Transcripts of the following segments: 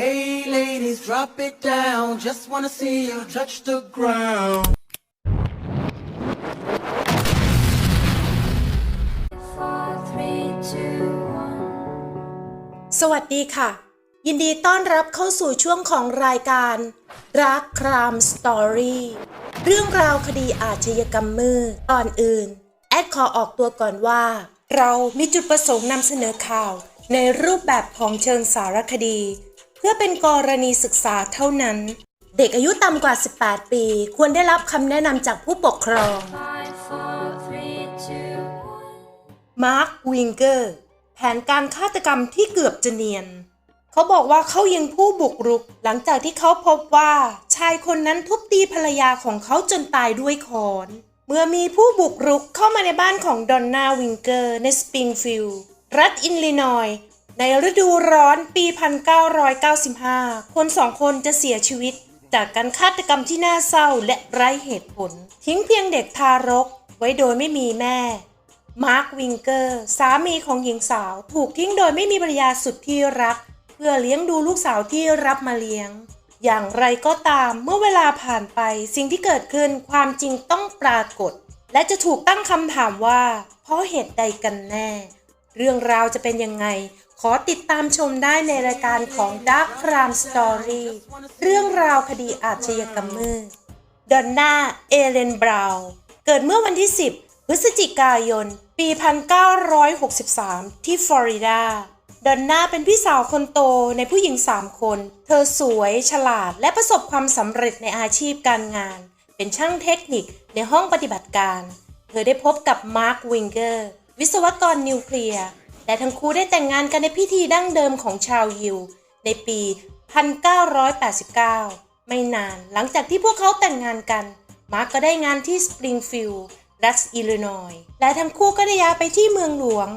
Hey ladies, drop it down. Just wanna see you touch the ground. สวัสดีค่ะ ยินดีต้อนรับเข้าสู่ช่วงของรายการ รักครามสตอรี่เรื่องราวคดีอาชญากรรมมืดก่อนอื่น แอดขอออกตัวก่อนว่า เรามีจุดประสงค์นำเสนอข่าว ในรูปแบบของเชิงสารคดี พื่อเป็นกรณีศึกษาเท่านั้น เด็กอายุต่ำกว่า 18 ปี ควรได้รับคำแนะนำจากผู้ปกครอง มาร์ค วิงเกอร์ แผนการฆาตกรรมที่เกือบจะเนียน เขาบอกว่าเขายิงผู้บุกรุก หลังจากที่เขาพบว่า ชายคนนั้นทุบตีภรรยาของเขาจนตายด้วยคอน เมื่อมีผู้บุกรุกเข้ามาในบ้านของดอนนาวิงเกอร์ในสปริงฟิลด์รัฐอินลินอย ในฤดูร้อนปี 1995 คนสองคนจะเสียชีวิต จากการฆาตกรรมที่น่าเศร้าและไร้เหตุผล ทิ้งเพียงเด็กทารกไว้โดยไม่มีแม่ มาร์ควิงเกอร์ สามีของหญิงสาว ถูกทิ้งโดยไม่มีภรรยาสุดที่รัก เพื่อเลี้ยงดูลูกสาวที่รับมาเลี้ยง อย่างไรก็ตามเมื่อเวลาผ่านไปสิ่งที่เกิดขึ้นความจริงต้องปรากฏ และจะถูกตั้งคำถามว่า เพราะเหตุใดกันแน่ เรื่องราวจะเป็นยังไง ขอติดตามชมได้ในรายการของ Dark Crime Story เรื่องราวคดีอาชญากรรมมืดดอนน่าเอเลนบราวน์เกิดเมื่อวันที่ 10 พฤศจิกายน ปี 1963 ที่ฟลอริดา ดอนน่าเป็นพี่สาวคนโตในผู้หญิง 3 คน เธอสวยฉลาดและประสบความสำเร็จในอาชีพการงาน เป็นช่างเทคนิคในห้องปฏิบัติการ เธอได้พบกับมาร์ควิงเกอร์ วิศวกรนิวเคลียร์ และทั้งคู่ได้แต่งงานกันในพิธีดั้งเดิมของชาวยิว ในปี 1989 ไม่นานหลังจากที่พวกเขาแต่งงานกัน มาร์กก็ได้งานที่สปริงฟิลด์รัฐอิลลินอยส์และทั้งคู่ก็ได้ย้ายไปที่เมืองหลวง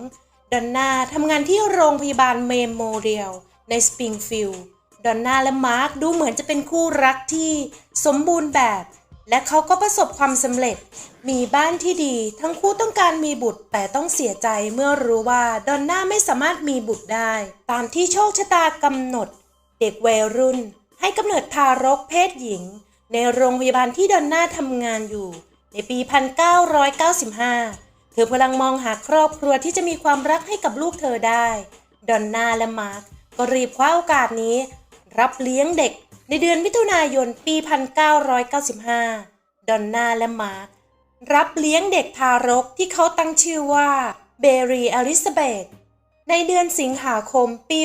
ดอนนาทำงานที่โรงพยาบาลเมมโมเรียลในสปริงฟิลด์ดอนนาและมาร์กดูเหมือนจะเป็นคู่รักที่สมบูรณ์แบบ และเขาก็ประสบความสำเร็จ มีบ้านที่ดี ทั้งคู่ต้องการมีบุตร แต่ต้องเสียใจเมื่อรู้ว่าดอนน่าไม่สามารถมีบุตรได้ ตามที่โชคชะตากำหนด เด็กวัยรุ่น ให้กำเนิดทารกเพศหญิง ในโรงพยาบาลที่ดอนน่าทำงานอยู่ ในปี 1995 เธอกำลังมองหาครอบครัวที่จะมีความรักให้กับลูกเธอได้ ดอนน่าและมาร์กก็รีบคว้าโอกาสนี้ รับเลี้ยงเด็ก ในเดือนมิถุนายนปี 1995 ดอนน่าและมาร์กรับเลี้ยงเด็กทารกที่เขาตั้งชื่อว่าเบรีอลิซาเบธในเดือนสิงหาคมปี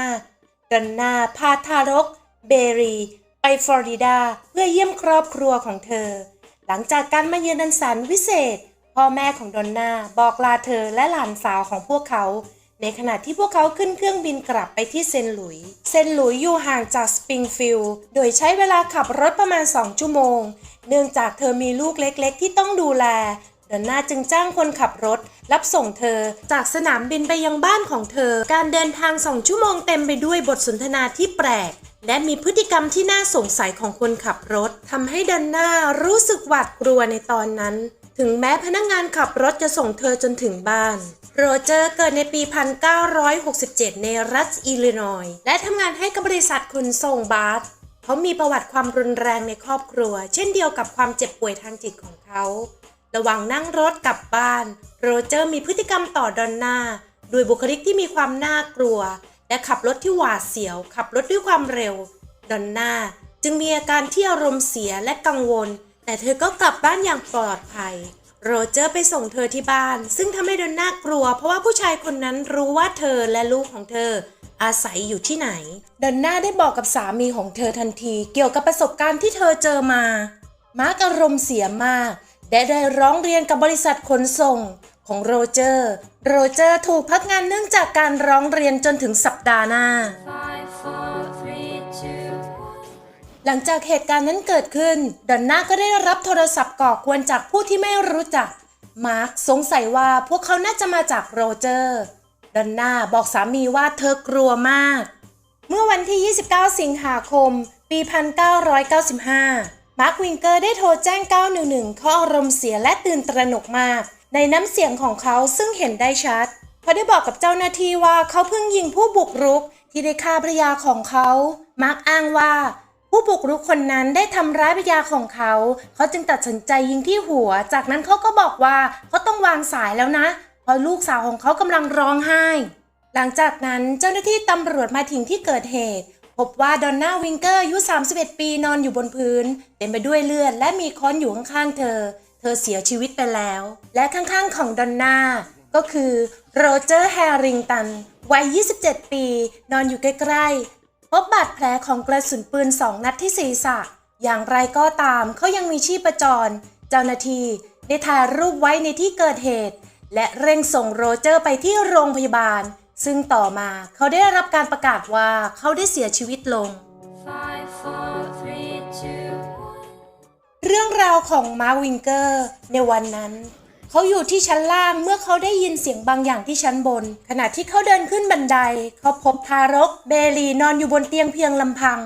1995 ดอนนาพาทารกเบรีไปฟลอริดาเพื่อเยี่ยมครอบครัวของเธอ หลังจากการมาเยือนอันสันวิเศษ พ่อแม่ของดอนนาบอกลาเธอและหลานสาวของพวกเขา ในขณะที่พวกเขาขึ้นเครื่องบินกลับไปที่เซนหลุย เซนหลุยอยู่ห่างจากสปริงฟิลด์ โดยใช้เวลาขับรถประมาณ 2 ชั่วโมง เนื่องจากเธอมีลูกเล็กๆ ที่ต้องดูแล ดอนน่าจึงจ้างคนขับรถ รับส่งเธอจากสนามบินไปยังบ้านของเธอ การเดินทางสองชั่วโมงเต็มไปด้วยบทสนทนาที่แปลก และมีพฤติกรรมที่น่าสงสัยของคนขับรถทำให้ดอนน่ารู้สึกหวาดกลัวในตอนนั้น ถึงแม้พนักงานขับรถจะส่งเธอจนถึงบ้าน โรเจอร์เกิดในปี 1967 ในรัฐอิลลินอยส์และทำงานให้กับบริษัทขนส่งบาสเขามีประวัติความรุนแรงในครอบครัว เช่นเดียวกับความเจ็บป่วยทางจิตของเขา ระหว่างนั่งรถกลับบ้าน โรเจอร์มีพฤติกรรมต่อดอนนาด้วยบุคลิกที่มีความน่ากลัว และขับรถที่หวาดเสียว ขับรถด้วยความเร็ว ดอนนาจึงมีอาการที่อารมณ์เสียและกังวล แต่เธอก็กลับบ้านอย่างปลอดภัย โรเจอร์ไปส่งเธอที่บ้าน ซึ่งทำให้ดอนน่ากลัว เพราะว่าผู้ชายคนนั้นรู้ว่าเธอและลูกของเธอ อาศัยอยู่ที่ไหน ดอนน่าได้บอกกับสามีของเธอทันที เกี่ยวกับประสบการณ์ที่เธอเจอมา มาร์กอารมณ์เสียมากและได้ร้องเรียนกับบริษัทขนส่งของโรเจอร์ โรเจอร์ถูกพักงานเนื่องจากการร้องเรียนจนถึงสัปดาห์หน้า หลังจากเหตุการณ์นั้นเกิดขึ้น ดอนน่าก็ได้รับโทรศัพท์ก่อกวนจากผู้ที่ไม่รู้จัก มาร์คสงสัยว่าพวกเขาน่าจะมาจากโรเจอร์ ดอนน่าบอกสามีว่าเธอกลัวมาก เมื่อวันที่ 29 สิงหาคม ปี 1995 มาร์ควิงเกอร์ได้โทรแจ้ง 911เขาอารมณ์เสียและตื่นตระหนกมาก ในน้ำเสียงของเขาซึ่งเห็นได้ชัดเขาได้บอกกับเจ้าหน้าที่ว่าเขาเพิ่งยิงผู้บุกรุกที่ได้ฆ่าภรรยาของเขา มาร์กอ้างว่า ผู้บุกรุกคนนั้นได้ทำร้ายภรรยาของเขา เขาจึงตัดสินใจยิงที่หัว จากนั้นเขาก็บอกว่าเขาต้องวางสายแล้วนะ เพราะลูกสาวของเขากำลังร้องไห้ หลังจากนั้นเจ้าหน้าที่ตำรวจมาถึงที่เกิดเหตุ พบว่าดอนน่าวิงเกอร์อายุ 31 ปีนอนอยู่บนพื้น เต็มไปด้วยเลือดและมีค้อนอยู่ข้างๆเธอ เธอเสียชีวิตไปแล้ว และข้างๆของดอนน่าก็คือโรเจอร์แฮริงตันวัย 27 ปี นอนอยู่ใกล้ๆ พบบาดแผลของกระสุนปืนสองนัดที่ศีรษะ อย่างไรก็ตามเขายังมีชีพจร เจ้าหน้าที่ได้ถ่ายรูปไว้ในที่เกิดเหตุ และเร่งส่งโรเจอร์ไปที่โรงพยาบาล ซึ่งต่อมาเขาได้รับการประกาศว่าเขาได้เสียชีวิตลง Five, four, three, two, เรื่องราวของมาร์วิงเกอร์ในวันนั้น เขาอยู่ที่ชั้นล่างเมื่อเขาได้ยินเสียงบางอย่างที่ชั้นบน ขณะที่เขาเดินขึ้นบันได เขาพบทารกเบลีนอนอยู่บนเตียงเพียงลำพัง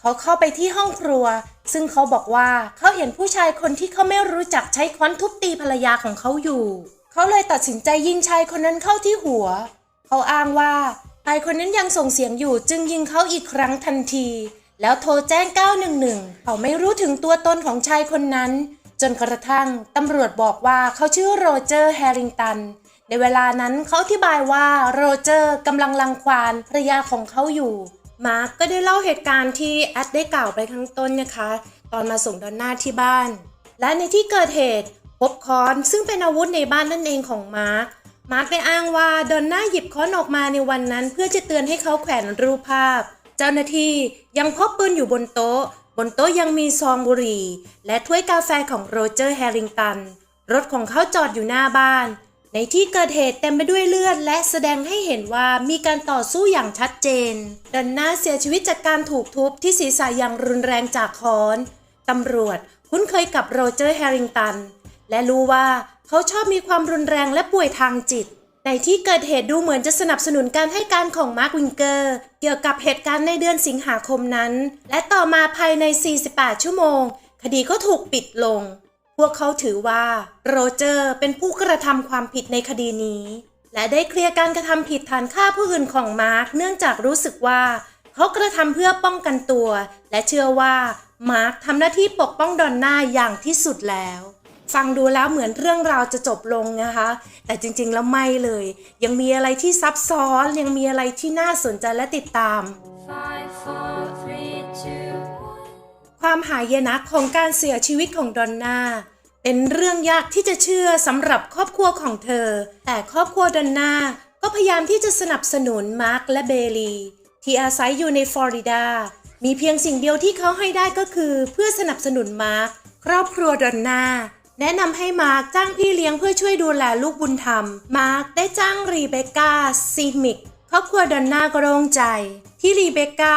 เขาเข้าไปที่ห้องครัว ซึ่งเขาบอกว่าเขาเห็นผู้ชายคนที่เขาไม่รู้จักใช้ค้อนทุบตีภรรยาของเขาอยู่ เขาเลยตัดสินใจยิงชายคนนั้นเข้าที่หัว เขาอ้างว่าชายคนนั้นยังส่งเสียงอยู่จึงยิงเขาอีกครั้งทันที แล้วโทรแจ้ง 911 เขาไม่รู้ถึงตัวตนของชายคนนั้น จนกระทั่งตำรวจบอกว่าเขาชื่อโรเจอร์แฮริงตัน ในเวลานั้นเขาอธิบายว่าโรเจอร์กำลังรังควานภรรยาของเขาอยู่ มาร์กก็ได้เล่าเหตุการณ์ที่แอดได้กล่าวไปข้างต้นนะคะ ตอนมาส่งดอนน่าที่บ้าน และในที่เกิดเหตุพบค้อนซึ่งเป็นอาวุธในบ้านนั่นเองของมาร์กมาร์กได้อ้างว่าดอนน่าหยิบค้อนออกมาในวันนั้น เพื่อจะเตือนให้เขาแขวนรูปภาพ เจ้าหน้าที่ยังพบปืนอยู่บนโต๊ะ บนโต๊ะยังมีซองบุหรี่ และถ้วยกาแฟของโรเจอร์แฮริงตัน รถของเขาจอดอยู่หน้าบ้าน ในที่เกิดเหตุเต็มไปด้วยเลือด และแสดงให้เห็นว่ามีการต่อสู้อย่างชัดเจนดอนน่าเสียชีวิตจากการถูกทุบที่ศีรษะอย่างรุนแรงจากค้อน ตำรวจคุ้นเคยกับโรเจอร์แฮริงตัน และรู้ว่าเขาชอบมีความรุนแรงและป่วยทางจิต ในที่เกิดเหตุดูเหมือนจะสนับสนุนการให้การของมาร์ควิงเกอร์ เกี่ยวกับเหตุการณ์ในเดือนสิงหาคมนั้น และต่อมาภายใน 48 ชั่วโมง คดีก็ถูกปิดลง พวกเขาถือว่าโรเจอร์เป็นผู้กระทำความผิดในคดีนี้ และได้เคลียร์การกระทำผิดฐานฆ่าผู้อื่นของมาร์คเนื่องจากรู้สึกว่าเขากระทำเพื่อป้องกันตัว และเชื่อว่ามาร์คทำหน้าที่ปกป้องดอนน่าอย่างที่สุดแล้ว ฟังดูแล้วเหมือนเรื่องราวจะจบลงนะคะ แต่จริงๆแล้วไม่เลย ยังมีอะไรที่ซับซ้อน ยังมีอะไรที่น่าสนใจและติดตาม Five, four, three, two, one. ความหายนะของการเสียชีวิตของดอนน่าเป็นเรื่องยากที่จะเชื่อสำหรับครอบครัวของเธอ แต่ครอบครัวดอนน่าก็พยายามที่จะสนับสนุนมาร์คและเบลี ที่อาศัยอยู่ในฟลอริดา มีเพียงสิ่งเดียวที่เขาให้ได้ก็คือ เพื่อสนับสนุนมาร์คครอบครัวดอนน่า แนะนำให้มาร์คจ้างพี่เลี้ยงเพื่อช่วยดูแลลูกบุญธรรม มาร์คได้จ้างรีเบคก้าซีมิกครอบครัวดอนน่าก็โล่งใจ ที่รีเบคก้า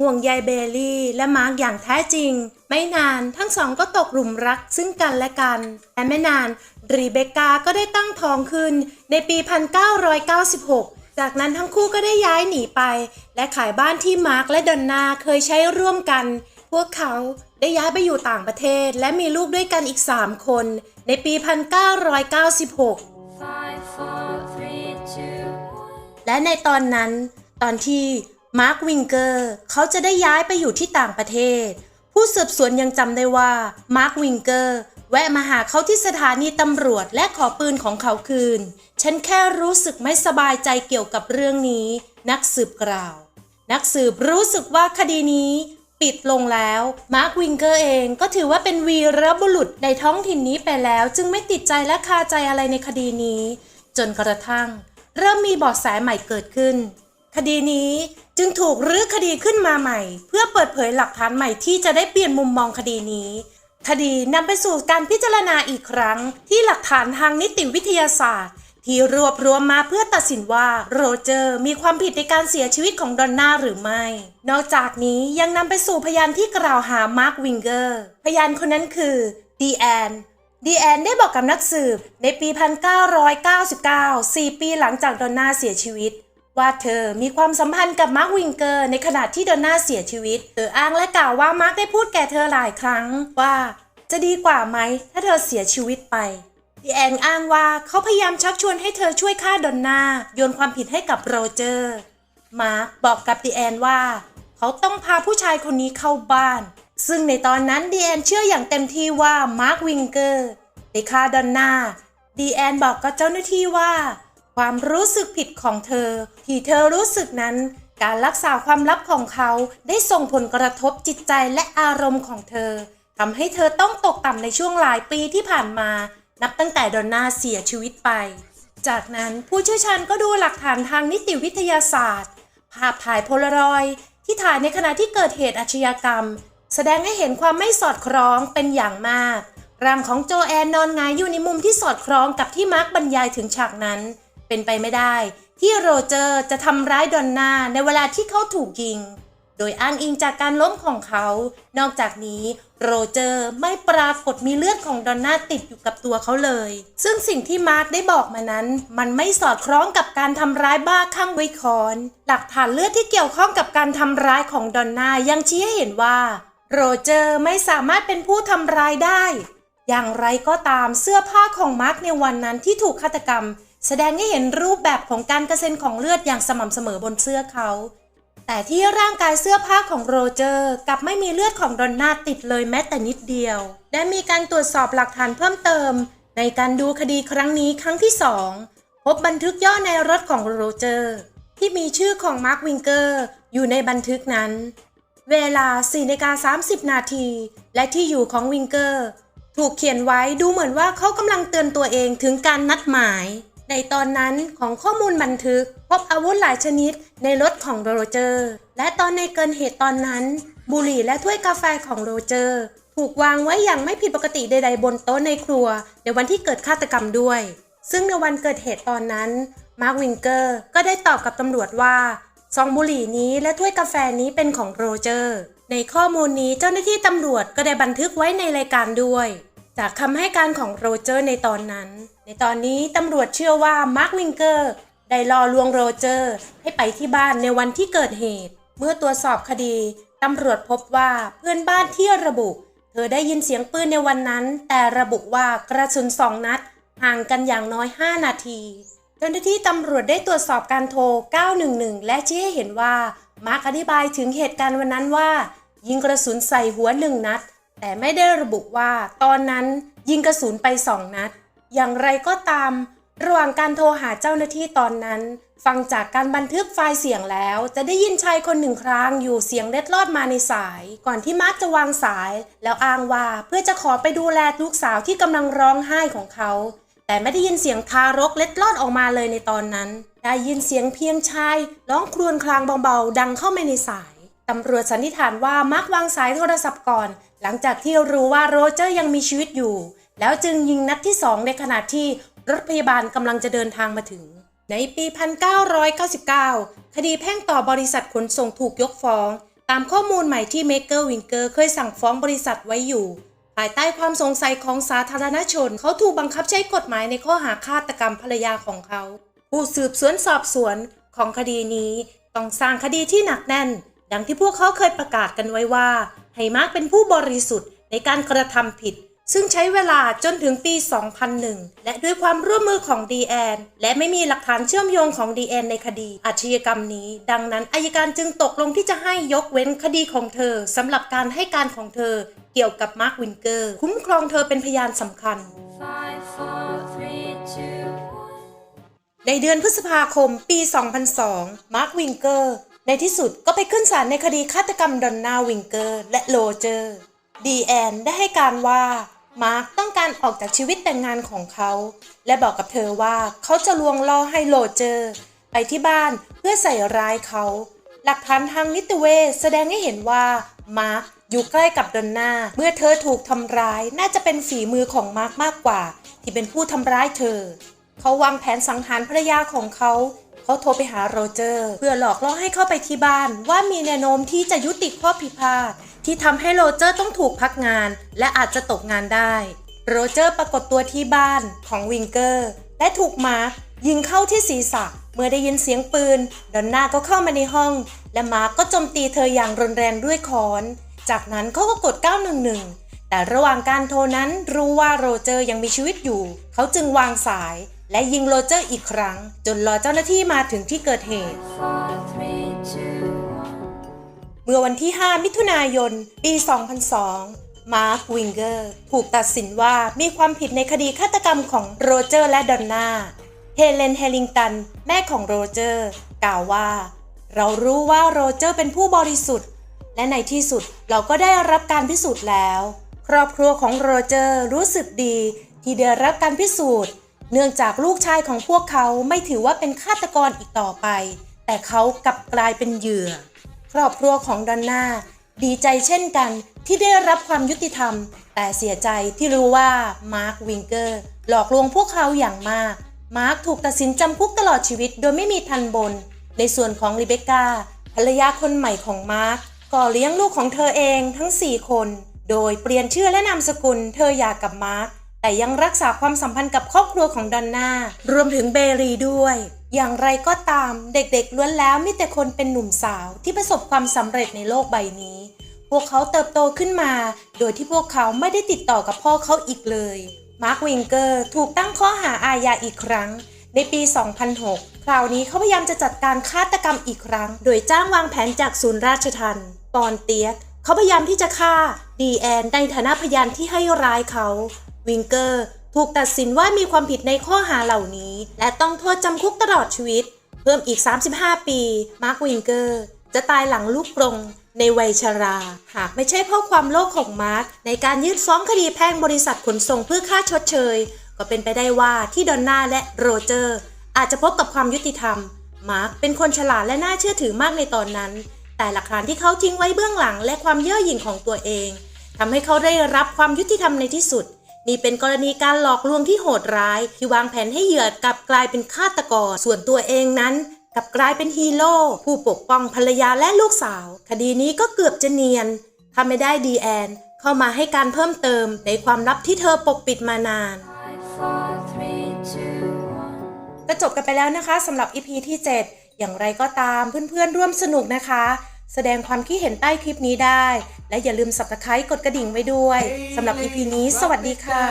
ห่วงใยเบลลี่ และมาร์กอย่างแท้จริง ไม่นานทั้งสองก็ตกหลุมรักซึ่งกันและกันแต่ไม่นานรีเบคก้าก็ได้ตั้งท้องขึ้นในปี 1996 จากนั้นทั้งคู่ก็ได้ย้ายหนีไป และขายบ้านที่มาร์กและดอนน่าเคยใช้ร่วมกัน พวกเขาได้ย้ายไปอยู่ต่างประเทศและมีลูกด้วยกันอีก 3 คน ในปี 1996 Five, four, three, two, one. และในตอนนั้น ตอนที่มาร์ควิงเกอร์เขาจะได้ย้ายไปอยู่ที่ต่างประเทศ ผู้สืบสวนยังจำได้ว่ามาร์ควิงเกอร์แวะมาหาเขาที่สถานีตำรวจและขอปืนของเขาคืน ฉันแค่รู้สึกไม่สบายใจเกี่ยวกับเรื่องนี้ นักสืบกล่าว นักสืบรู้สึกว่าคดีนี้ ปิดลงแล้ว มาร์ควิงเกอร์เองก็ถือว่าเป็นวีรบุรุษในท้องถิ่นนี้ไปแล้ว จึงไม่ติดใจและคาใจอะไรในคดีนี้ จนกระทั่ง เริ่มมีเบาะแสใหม่เกิดขึ้น คดีนี้จึงถูกรื้อคดีขึ้นมาใหม่ เพื่อเปิดเผยหลักฐานใหม่ที่จะได้เปลี่ยนมุมมองคดีนี้ คดีนำไปสู่การพิจารณาอีกครั้ง ที่หลักฐานทางนิติวิทยาศาสตร์ ที่รวบรวมมาเพื่อตัดสินว่าโรเจอร์มีความผิดในการเสียชีวิตของดอนน่าหรือไม่ นอกจากนี้ยังนำไปสู่พยานที่กล่าวหามาร์ควิงเกอร์ พยานคนนั้นคือดีแอนดีแอนได้บอกกับนักสืบในปี 1999 4 ปีหลังจากดอนน่าเสียชีวิต ว่าเธอมีความสัมพันธ์กับมาร์ควิงเกอร์ในขณะที่ดอนน่าเสียชีวิต เธออ้างและกล่าวว่ามาร์คได้พูดแก่เธอหลายครั้งว่า จะดีกว่าไหมถ้าเธอเสียชีวิตไป ดีแอนอ้างว่าเขาพยายามชักชวนให้เธอช่วยฆ่าดอนนาโยนความผิดให้กับโรเจอร์ มาร์คบอกกับดีแอนว่า เขาต้องพาผู้ชายคนนี้เข้าบ้าน ซึ่งในตอนนั้นดีแอนเชื่ออย่างเต็มที่ว่ามาร์ควิงเกอร์ได้ฆ่าดอนนาดีแอนบอกกับเจ้าหน้าที่ว่า ความรู้สึกผิดของเธอ ที่เธอรู้สึกนั้น การรักษาความลับของเขาได้ส่งผลกระทบจิตใจและอารมณ์ของเธอทำให้เธอต้องตกต่ำในช่วงหลายปีที่ผ่านมา นับตั้งแต่ดอนนาเสียชีวิตไป จากนั้นผู้เชี่ยวชาญก็ดูหลักฐานทางนิติวิทยาศาสตร์ ภาพถ่ายโพลารอยด์ที่ถ่ายในขณะที่เกิดเหตุอาชญากรรม แสดงให้เห็นความไม่สอดคล้องเป็นอย่างมาก ร่างของโจแอนนอนหงายอยู่ในมุมที่สอดคล้องกับที่มาร์คบรรยายถึงฉากนั้น เป็นไปไม่ได้ ที่โรเจอร์จะทำร้ายดอนนาในเวลาที่เขาถูกยิง โดยอ้างอิงจากการล้มของเขา นอกจากนี้โรเจอร์ไม่ปรากฏมีเลือดของดอนน่าติดอยู่กับตัวเขาเลย ซึ่งสิ่งที่มาร์คได้บอกมานั้น มันไม่สอดคล้องกับการทำร้ายบ้าข้างไวคอน หลักฐานเลือดที่เกี่ยวข้องกับการทำร้ายของดอนน่ายังชี้ให้เห็นว่า โรเจอร์ไม่สามารถเป็นผู้ทำร้ายได้ อย่างไรก็ตามเสื้อผ้าของมาร์คในวันนั้นที่ถูกฆาตกรรม แสดงให้เห็นรูปแบบของการกระเซ็นของเลือดอย่างสม่ำเสมอบนเสื้อเขา แต่ที่ร่างกายเสื้อผ้าของโรเจอร์กลับไม่มีเลือดของดอนนาติดเลยแม้แต่นิดเดียว และมีการตรวจสอบหลักฐานเพิ่มเติม ในการดูคดีครั้งนี้ครั้งที่สองพบบันทึกย่อในรถของโรเจอร์ ที่มีชื่อของมาร์ควิงเกอร์อยู่ในบันทึกนั้น เวลา4นาฬิกา30 นาที และที่อยู่ของวิงเกอร์ ถูกเขียนไว้ดูเหมือนว่าเขากำลังเตือนตัวเองถึงการนัดหมาย ในตอนนั้นของข้อมูลบันทึก พบอาวุธหลายชนิดในรถของโรเจอร์ และตอนในเกินเหตุตอนนั้น บุหรี่และถ้วยกาแฟของโรเจอร์ ถูกวางไว้อย่างไม่ผิดปกติใดๆบนโต๊ะในครัว ในวันที่เกิดฆาตกรรมด้วย ซึ่งในวันเกิดเหตุตอนนั้นมาร์ควิงเกอร์ก็ได้ตอบกับตำรวจว่าซองบุหรี่นี้และถ้วยกาแฟนี้เป็นของโรเจอร์ ในข้อมูลนี้เจ้าหน้าที่ตำรวจก็ได้บันทึกไว้ในรายการด้วย จากคำให้การของโรเจอร์ในตอนนั้น ในตอนนี้ตำรวจเชื่อว่ามาร์ควิงเกอร์ได้ล่อลวงโรเจอร์ ให้ไปที่บ้านในวันที่เกิดเหตุ เมื่อตรวจสอบคดีตำรวจพบว่าเพื่อนบ้านที่ระบุ เธอได้ยินเสียงปืนในวันนั้น แต่ระบุว่ากระสุนสองนัด ห่างกันอย่างน้อย 5 นาทีเจ้าหน้าที่ตำรวจได้ตรวจสอบการโทร 911 และชี้ให้เห็นว่ามาร์คอธิบายถึงเหตุการณ์วันนั้นว่า ยิงกระสุนใส่หัวหนึ่งนัด แต่ไม่ได้ระบุว่าตอนนั้นยิงกระสุนไปสองนัด อย่างไรก็ตาม ระหว่างการโทรหาเจ้าหน้าที่ตอนนั้น ฟังจากการบันทึกไฟล์เสียงแล้ว จะได้ยินชายคนหนึ่งครางอยู่เสียงเล็ดลอดมาในสาย ก่อนที่มาร์คจะวางสาย แล้วอ้างว่าเพื่อจะขอไปดูแลลูกสาวที่กำลังร้องไห้ของเขา แต่ไม่ได้ยินเสียงทารกเล็ดลอดออกมาเลยในตอนนั้น ได้ยินเสียงเพียงชายร้องครวญครางเบาๆดังเข้ามาในสายตำรวจสันนิษฐานว่ามาร์ควางสายโทรศัพท์ก่อน หลังจากที่รู้ว่าโรเจอร์ยังมีชีวิตอยู่ แล้วจึงยิงนัดที่สองในขณะที่รถพยาบาลกำลังจะเดินทางมาถึง ในปี 1999 คดีแพ่งต่อบริษัทขนส่งถูกยกฟ้อง ตามข้อมูลใหม่ที่เมเกอร์วิงเกอร์เคยสั่งฟ้องบริษัทไว้อยู่ ภายใต้ความสงสัยของสาธารณชน เขาถูกบังคับใช้กฎหมายในข้อหาฆาตกรรมภรรยาของเขา ผู้สืบสวนสอบสวนของคดีนี้ต้องสร้างคดีที่หนักแน่น ดังที่พวกเขาเคยประกาศกันไว้ว่า ให้มาร์กเป็นผู้บริสุทธิ์ในการกระทำผิด ซึ่งใช้เวลาจนถึงปี 2001 และด้วยความร่วมมือของ DN และไม่มีหลักฐานเชื่อมโยงของ DN ในคดีอาชญากรรมนี้ ดังนั้นอายการจึงตกลงที่จะให้ยกเว้นคดีของเธอสำหรับการให้การของเธอ เกี่ยวกับมาร์ควินเกอร์ คุ้มครองเธอเป็นพยานสำคัญ Five, four, three, two, one. ในเดือนพฤษภาคมปี 2002 มาร์ควิงเกอร์ ในที่สุดก็ไปขึ้นศาลในคดีฆาตกรรมดอนนาวิงเกอร์และโรเจอร์ ดีแอนได้ให้การว่ามาร์คต้องการออกจากชีวิตแต่งงานของเขา และบอกกับเธอว่าเขาจะลวงล่อให้โรเจอร์ ไปที่บ้านเพื่อใส่ร้ายเขา หลักฐานทางนิติเวชแสดงให้เห็นว่ามาร์คอยู่ใกล้กับดอนนาเมื่อเธอถูกทำร้ายน่าจะเป็นฝีมือของมาร์คมากกว่า ที่เป็นผู้ทำร้ายเธอ เขาวางแผนสังหารภรรยาของเขา เขาโทรไปหาโรเจอร์เพื่อหลอกล่อให้เข้าไปที่บ้าน ว่ามีแนวโน้มที่จะยุติข้อพิพาทที่ทำให้โรเจอร์ต้องถูกพักงาน และอาจจะตกงานได้ โรเจอร์ปรากฏตัวที่บ้านของวิงเกอร์ และถูกมาร์คยิงเข้าที่ศีรษะ เมื่อได้ยินเสียงปืน ดอนน่าก็เข้ามาในห้อง และมาร์คก็โจมตีเธออย่างรุนแรงด้วยค้อน จากนั้นเขาก็กด 911 แต่ระหว่างการโทรนั้นรู้ว่าโรเจอร์ยังมีชีวิตอยู่ เขาจึงวางสาย และยิงโรเจอร์อีกครั้ง จนรอเจ้าหน้าที่มาถึงที่เกิดเหตุ Four, three, มื่อวันที่ 5 มิถุนายน ปี 2002 มาร์ควิงเกอร์ถูกตัดสินว่ามีความผิดในคดีฆาตกรรมของโรเจอร์และดอนนาเฮเลนเฮลิงตัน แม่ของโรเจอร์ กล่าวว่า เรารู้ว่าโรเจอร์เป็นผู้บริสุทธิ์ และในที่สุดเราก็ได้รับการพิสูจน์แล้ว ครอบครัวของโรเจอร์รู้สึกดีที่ได้รับการพิสูจน์ เนื่องจากลูกชายของพวกเขาไม่ถือว่าเป็นฆาตกรอีกต่อไป แต่เขากลับกลายเป็นเหยื่อ ครอบครัวของดอนน่าดีใจเช่นกันที่ได้รับความยุติธรรม แต่เสียใจที่รู้ว่ามาร์ควิงเกอร์หลอกลวงพวกเขาอย่างมาก มาร์คถูกตัดสินจำคุกตลอดชีวิตโดยไม่มีทันบน ในส่วนของลิเบก้าภรรยาคนใหม่ของมาร์คก็เลี้ยงลูกของเธอเองทั้ง 4 คน โดยเปลี่ยนชื่อและนามสกุลเธอหย่ากับมาร์ค แต่ยังรักษาความสัมพันธ์กับครอบครัวของดอนน่ารวมถึงเบรีด้วย อย่างไรก็ตามเด็กๆล้วนแล้วมีแต่คนเป็นหนุ่มสาวที่ประสบความสำเร็จในโลกใบนี้ พวกเขาเติบโตขึ้นมา โดยที่พวกเขาไม่ได้ติดต่อกับพ่อเขาอีกเลย มาร์ควิงเกอร์ถูกตั้งข้อหาอาญาอีกครั้ง ในปี 2006 คราวนี้เขาพยายามจะจัดการฆาตกรรมอีกครั้ง โดยจ้างวางแผนจากศูนย์ราชทัณฑ์ปอนเตียกเขาพยายามที่จะฆ่าดีแอนในฐานะพยานที่ให้ร้ายเขา วิงเกอร์ถูกตัดสินว่ามีความผิดในข้อหาเหล่านี้ และต้องโทษจำคุกตลอดชีวิต เพิ่มอีก 35 ปี มาร์ควิงเกอร์ จะตายหลังลูกกรงในวัยชรา หากไม่ใช่เพราะความโลภของมาร์คในการยื่นฟ้องคดีแพ่งบริษัทขนส่งเพื่อค่าชดเชย ก็เป็นไปได้ว่าที่ดอนน่าและโรเจอร์ อาจจะพบกับความยุติธรรม มาร์คเป็นคนฉลาดและน่าเชื่อถือมากในตอนนั้น แต่หลักฐานที่เขาทิ้งไว้เบื้องหลังและความเย่อหยิ่งของตัวเองทำให้เขาได้รับความยุติธรรมในที่สุด นี่เป็นกรณีการหลอกลวงที่โหดร้าย ที่วางแผนให้เหยื่อกลับกลายเป็นฆาตกร ส่วนตัวเองนั้นกลับกลายเป็นฮีโร่ผู้ปกป้องภรรยาและลูกสาว คดีนี้ก็เกือบจะเนียนถ้าไม่ได้ดีแอน เข้ามาให้การเพิ่มเติมในความลับที่เธอปกปิดมานานก็จบกันไปแล้วนะคะสำหรับ EP ที่ 7 อย่างไรก็ตามเพื่อนๆร่วมสนุกนะคะ แสดงความคิดเห็นใต้คลิปนี้ได้ และอย่าลืมสับตะไคร้กดกระดิ่งไว้ด้วยสำหรับ EP นี้ สวัสดีค่ะ